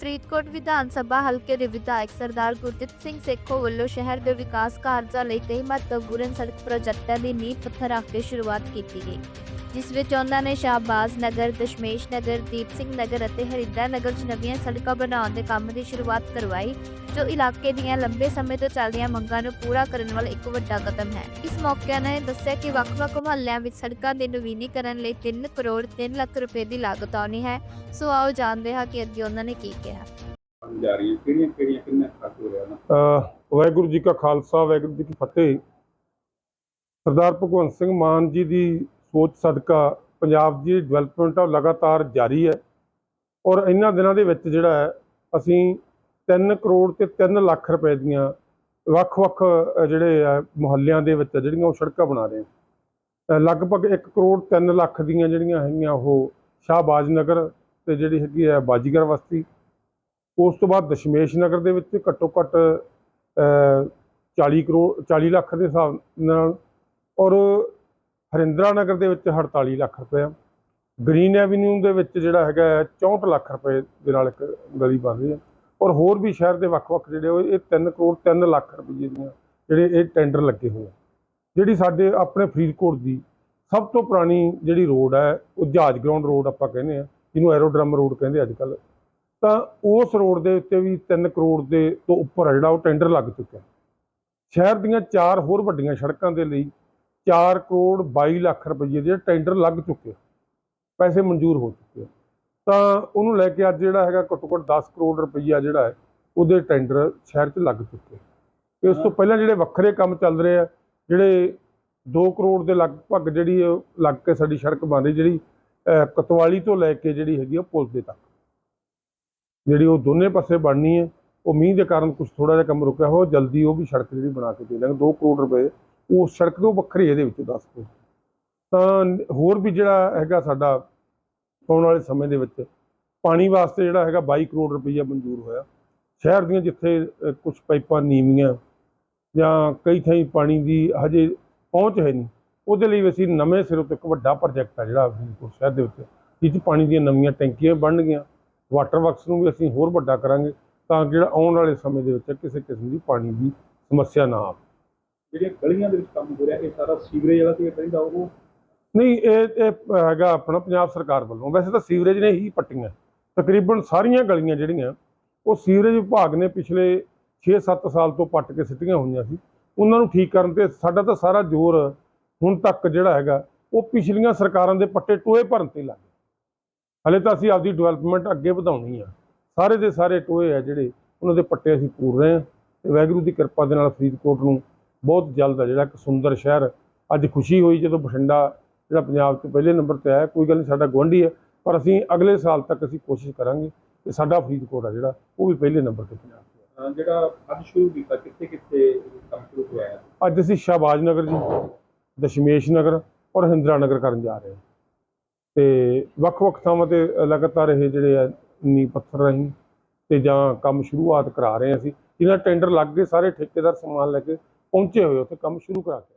ਫਰੀਦਕੋਟ ਵਿਧਾਨ ਸਭਾ ਹਲਕੇ ਦੇ ਵਿਧਾਇਕ ਸਰਦਾਰ ਗੁਰਦਿੱਤ ਸਿੰਘ ਸੇਖੋ ਵੱਲੋਂ ਸ਼ਹਿਰ ਦੇ ਵਿਕਾਸ ਕਾਰਜਾਂ ਲਈ ਕਈ ਮਹੱਤਵਪੂਰਨ ਸੜਕ ਪ੍ਰੋਜੈਕਟਾਂ ਦੀ ਨੀਂਹ ਪੱਥਰ ਰੱਖ ਕੇ ਸ਼ੁਰੂਆਤ ਕੀਤੀ ਗਈ ਜਿਸ ਵਿੱਚ ਉਹਨਾਂ ਨੇ ਸ਼ਾਹਬਾਜ਼ ਨਗਰ, ਦਸ਼ਮੇਸ਼ ਨਗਰ, ਦੀਪ ਸਿੰਘ ਨਗਰ ਅਤੇ ਹਰਿੰਦਾ ਨਗਰ 'ਚ ਨਵੀਆਂ ਸੜਕਾਂ ਬਣਾਉਣ ਦੇ ਕੰਮ ਦੀ ਸ਼ੁਰੂਆਤ ਕਰਵਾਈ ਜੋ ਇਲਾਕੇ ਦੀਆਂ ਲੰਬੇ ਸਮੇਂ ਤੋਂ ਚੱਲਦੀਆਂ ਮੰਗਾਂ ਨੂੰ ਪੂਰਾ ਕਰਨ ਵਾਲਾ ਇੱਕ ਵੱਡਾ ਕਦਮ ਹੈ। ਇਸ ਮੌਕੇ ਉਹਨਾਂ ਨੇ ਦੱਸਿਆ ਕਿ ਵੱਖ-ਵੱਖ ਮੁਹੱਲਿਆਂ ਵਿੱਚ ਸੜਕਾਂ ਦੇ ਨਵੀਨੀਕਰਨ ਲਈ 3 ਕਰੋੜ 3 ਲੱਖ ਰੁਪਏ ਦੀ ਲਾਗਤ ਆਉਣੀ ਹੈ। ਸੋ ਆਓ ਜਾਣਦੇ ਹਾਂ ਕਿ ਅੱਗੇ ਉਹਨਾਂ ਨੇ ਕੀ ਕਿਹਾ। ਬਣ ਜਾ ਕਿਹੜੀਆਂ ਕਿਹੜੀਆਂ ਕਿੰਨਾ ਖਰਚ ਹੋ ਰਿਹਾ ਨਾ ਵਾਹਿਗੁਰੂ ਜੀ ਕਾ ਖਾਲਸਾ ਵਾਹਿਗੁਰੂ ਜੀ ਕੀ ਫਤਿਹ। ਸਰਦਾਰ ਭਗਵੰਤ ਸਿੰਘ ਮਾਨ ਜੀ ਦੀ ਸੋਚ ਸਦਕਾ ਪੰਜਾਬ ਦੀ ਡਿਵੈਲਪਮੈਂਟ ਆ ਉਹ ਲਗਾਤਾਰ ਜਾਰੀ ਹੈ। ਔਰ ਇਹਨਾਂ ਦਿਨਾਂ ਦੇ ਵਿੱਚ ਜਿਹੜਾ ਹੈ ਅਸੀਂ 3 ਕਰੋੜ ਤੇ 3 ਲੱਖ ਰੁਪਏ ਦੀਆਂ ਵੱਖ-ਵੱਖ ਜਿਹੜੇ ਆ ਮੁਹੱਲਿਆਂ ਦੇ ਵਿੱਚ ਜਿਹੜੀਆਂ ਉਹ ਸੜਕਾਂ ਬਣਾ ਰਹੇ ਹਾਂ। ਅਹ ਲਗਭਗ 1 ਕਰੋੜ 3 ਲੱਖ ਦੀਆਂ ਜਿਹੜੀਆਂ ਹੈਗੀਆਂ ਉਹ ਸ਼ਾਹਬਾਜ਼ ਨਗਰ ਤੇ ਜਿਹੜੀ ਹੈਗੀ ਹੈ ਬਾਜੀਗਰ ਬਸਤੀ ਉਸ ਤੋਂ ਬਾਅਦ ਦਸ਼ਮੇਸ਼ ਨਗਰ ਦੇ ਵਿੱਚ ਘੱਟੋ ਘੱਟ ਅਹ, 40 ਕਰੋੜ 40 ਲੱਖ ਦੇ ਹਿਸਾਬ ਨਾਲ ਔਰ ਹਰਿੰਦਰਾ ਨਗਰ ਦੇ ਵਿੱਚ 48 ਲੱਖ ਰੁਪਏ ਗ੍ਰੀਨ ਐਵਨਿਊ ਦੇ ਵਿੱਚ ਜਿਹੜਾ ਹੈਗਾ ਹੈ 64 ਲੱਖ ਰੁਪਏ ਦੇ ਨਾਲ ਇੱਕ ਗਲੀ ਬਣ ਰਹੀ ਹੈ। ਔਰ ਹੋਰ ਵੀ ਸ਼ਹਿਰ ਦੇ ਵੱਖ-ਵੱਖ ਜਿਹੜੇ ਉਹ ਇਹ 3 ਕਰੋੜ 3 ਲੱਖ ਰੁਪਏ ਦੀਆਂ ਜਿਹੜੇ ਇਹ ਟੈਂਡਰ ਲੱਗੇ ਹੋਏ ਆ। ਜਿਹੜੀ ਸਾਡੇ ਆਪਣੇ ਫਰੀਦਕੋਟ ਦੀ ਸਭ ਤੋਂ ਪੁਰਾਣੀ ਜਿਹੜੀ ਰੋਡ ਹੈ ਉਹ ਜਹਾਜ਼ ਗਰਾਊਂਡ ਰੋਡ ਆਪਾਂ ਕਹਿੰਦੇ ਆ ਜਿਹਨੂੰ ਐਰੋਡਰਮ ਰੋਡ ਕਹਿੰਦੇ ਅੱਜ ਕੱਲ੍ਹ। ਤਾਂ ਉਸ ਰੋਡ ਦੇ ਉੱਤੇ ਵੀ 3 ਕਰੋੜ ਦੇ ਤੋਂ ਉੱਪਰ ਆ ਜਿਹੜਾ ਉਹ ਟੈਂਡਰ ਲੱਗ ਚੁੱਕਿਆ। ਸ਼ਹਿਰ ਦੀਆਂ ਚਾਰ ਹੋਰ ਵੱਡੀਆਂ ਸੜਕਾਂ ਦੇ ਲਈ 4 ਕਰੋੜ 22 ਲੱਖ ਰੁਪਏ ਦੇ ਟੈਂਡਰ ਲੱਗ ਚੁੱਕੇ ਪੈਸੇ ਮਨਜ਼ੂਰ ਹੋ ਚੁੱਕੇ ਆ। ਤਾਂ ਉਹਨੂੰ ਲੈ ਕੇ ਅੱਜ ਜਿਹੜਾ ਹੈਗਾ ਘੱਟੋ ਘੱਟ 10 ਕਰੋੜ ਰੁਪਈਆ ਜਿਹੜਾ ਹੈ, ਉਹਦੇ ਟੈਂਡਰ ਸ਼ਹਿਰ 'ਚ ਲੱਗ ਚੁੱਕੇ ਇਸ ਤੋਂ ਪਹਿਲਾਂ ਜਿਹੜੇ ਵੱਖਰੇ ਕੰਮ ਚੱਲ ਰਹੇ ਆ, ਜਿਹੜੇ 2 ਕਰੋੜ ਦੇ ਲਗਭਗ ਜਿਹੜੀ ਉਹ ਲੱਗ ਕੇ ਸਾਡੀ ਸੜਕ ਬਣ ਰਹੀ, ਜਿਹੜੀ ਕਤਵਾਲੀ ਤੋਂ ਲੈ ਕੇ ਜਿਹੜੀ ਹੈਗੀ ਆ, ਪੁਲ ਦੇ ਤੱਕ। ਜਿਹੜੀ ਉਹ ਦੋਨੇ ਪਾਸੇ ਬਣਨੀ ਹੈ, ਉਹ ਮੀਂਹ ਦੇ ਕਾਰਨ ਕੁਝ ਥੋੜਾ ਜਿਹਾ ਕੰਮ ਰੁਕਿਆ ਹੋ ਜਲਦੀ ਉਹ ਵੀ ਸੜਕ ਜਿਹੜੀ ਬਣਾ ਕੇ ਦੇ ਦਾਂਗੇ 2 ਕਰੋੜ ਰੁਪਏ, ਉਹ ਸੜਕ ਤੋਂ ਵੱਖਰੀ ਇਹਦੇ ਵਿੱਚ 10 ਕਰੋੜ ਤਾਂ ਹੋਰ ਵੀ ਜਿਹੜਾ ਹੈਗਾ ਸਾਡਾ ਆਉਣ ਵਾਲੇ ਸਮੇਂ ਦੇ ਵਿੱਚ, ਪਾਣੀ ਵਾਸਤੇ ਜਿਹੜਾ ਹੈਗਾ 22 ਕਰੋੜ ਰੁਪਈਆ ਮਨਜ਼ੂਰ ਹੋਇਆ। ਸ਼ਹਿਰ ਦੀਆਂ ਜਿੱਥੇ ਕੁਝ ਪਾਈਪਾਂ ਨੀਵੀਆਂ ਜਾਂ ਕਈ ਥਾਈਂ ਪਾਣੀ ਦੀ ਹਜੇ ਪਹੁੰਚ ਹੈ ਨਹੀਂ, ਉਹਦੇ ਲਈ ਵੀ ਅਸੀਂ ਨਵੇਂ ਸਿਰੋਂ ਤੋਂ ਇੱਕ ਵੱਡਾ ਪ੍ਰੋਜੈਕਟ ਆ ਜਿਹੜਾ ਫਰੀਦਕੋਟ ਸ਼ਹਿਰ ਦੇ ਵਿੱਚ, ਜਿਸ 'ਚ ਪਾਣੀ ਦੀਆਂ ਨਵੀਆਂ ਟੈਂਕੀਆਂ ਬਣਨਗੀਆਂ। ਵਾਟਰ ਵਰਕਸ ਨੂੰ ਵੀ ਅਸੀਂ ਹੋਰ ਵੱਡਾ ਕਰਾਂਗੇ ਤਾਂ ਕਿ ਜਿਹੜਾ ਆਉਣ ਵਾਲੇ ਸਮੇਂ ਦੇ ਵਿੱਚ ਕਿਸੇ ਕਿਸਮ ਦੀ ਪਾਣੀ ਦੀ ਸਮੱਸਿਆ ਨਾ ਆਵੇ। ਜਿਹੜੀਆਂ ਗਲੀਆਂ ਦੇ ਵਿੱਚ ਕੰਮ ਹੋ ਰਿਹਾ ਇਹ ਸਾਰਾ ਸੀਵਰੇਜ ਵਾਲਾ ਤੇ ਕਹਿੰਦਾ ਉਹ? ਨਹੀਂ ਇਹ ਇਹ ਹੈਗਾ ਆਪਣਾ ਪੰਜਾਬ ਸਰਕਾਰ ਵੱਲੋਂ। ਵੈਸੇ ਤਾਂ ਸੀਵਰੇਜ ਨੇ ਹੀ ਪੱਟੀਆਂ। ਤਕਰੀਬਨ ਸਾਰੀਆਂ ਗਲੀਆਂ ਜਿਹੜੀਆਂ ਉਹ ਸੀਵਰੇਜ ਵਿਭਾਗ ਨੇ ਪਿਛਲੇ 6-7 ਸਾਲ ਤੋਂ ਪੱਟ ਕੇ ਸਿੱਟੀਆਂ ਹੋਈਆਂ ਸੀ। ਉਹਨਾਂ ਨੂੰ ਠੀਕ ਕਰਨ ਤੇ ਸਾਡਾ ਤਾਂ ਸਾਰਾ ਜ਼ੋਰ ਹੁਣ ਤੱਕ ਜਿਹੜਾ ਹੈਗਾ ਉਹ ਪਿਛਲੀਆਂ ਸਰਕਾਰਾਂ ਦੇ ਪੱਟੇ ਟੋਏ ਭਰਨ ਤੇ ਲੱਗ ਹਲੇ ਤਾਂ ਅਸੀਂ ਆਪਦੀ ਡਿਵੈਲਪਮੈਂਟ ਅੱਗੇ ਵਧਾਉਣੀ ਆ। ਸਾਰੇ ਦੇ ਸਾਰੇ ਟੋਏ ਆ ਜਿਹੜੇ ਉਹਨਾਂ ਦੇ ਪੱਟੇ ਅਸੀਂ ਪੂਰ ਰਹੇ ਹਾਂ ਤੇ ਵਾਹਿਗੁਰੂ ਦੀ ਕਿਰਪਾ ਦੇ ਨਾਲ ਫਰੀਦਕੋਟ ਨੂੰ ਬਹੁਤ ਜਲਦ ਆ ਜਿਹੜਾ ਇੱਕ ਸੁੰਦਰ ਸ਼ਹਿਰ ਅੱਜ ਖੁਸ਼ੀ ਹੋਈ ਜਦੋਂ ਬਠਿੰਡਾ ਜਿਹੜਾ ਪੰਜਾਬ 'ਚ ਪਹਿਲੇ ਨੰਬਰ ਤੇ ਆਇਆ ਕੋਈ ਗੱਲ ਨਹੀਂ ਸਾਡਾ ਗੁਆਂਢੀ ਹੈ ਪਰ ਅਸੀਂ ਅਗਲੇ ਸਾਲ ਤੱਕ ਅਸੀਂ ਕੋਸ਼ਿਸ਼ ਕਰਾਂਗੇ ਕਿ ਸਾਡਾ ਫਰੀਦਕੋਟ ਆ ਜਿਹੜਾ ਉਹ ਵੀ ਪਹਿਲੇ ਨੰਬਰ ਤੇ ਪੰਜਾਬ ਜਿਹੜਾ ਅੱਜ ਸ਼ੁਰੂ ਕੀਤਾ ਕਿੱਥੇ ਕਿੱਥੇ ਕੰਮ ਸ਼ੁਰੂ ਹੋਇਆ? ਅੱਜ ਅਸੀਂ ਸ਼ਾਹਬਾਜ਼ ਨਗਰ ਜੀ ਦਸ਼ਮੇਸ਼ ਨਗਰ ਔਰ ਹਿੰਦਰਾ ਨਗਰ ਕਰਨ ਜਾ ਰਹੇ ਹਾਂ। ਤੇ ਵੱਖ-ਵੱਖ ਥਾਵਾਂ ਤੇ ਲਗਾਤਾਰ ਇਹ ਜਿਹੜੇ ਆ ਨੀ ਪੱਥਰ ਰਹੀ ਤੇ ਜਾਂ ਕੰਮ ਸ਼ੁਰੂਆਤ ਕਰਾ ਰਹੇ ਹਾਂ ਅਸੀਂ। ਜਿਹਨਾਂ ਟੈਂਡਰ ਲੱਗ ਗਏ, ਸਾਰੇ ਠੇਕੇਦਾਰ ਸਮਾਨ ਲੈ ਕੇ ਪਹੁੰਚੇ ਹੋਏ ਉੱਥੇ ਕੰਮ ਸ਼ੁਰੂ ਕਰਾ ਕੇ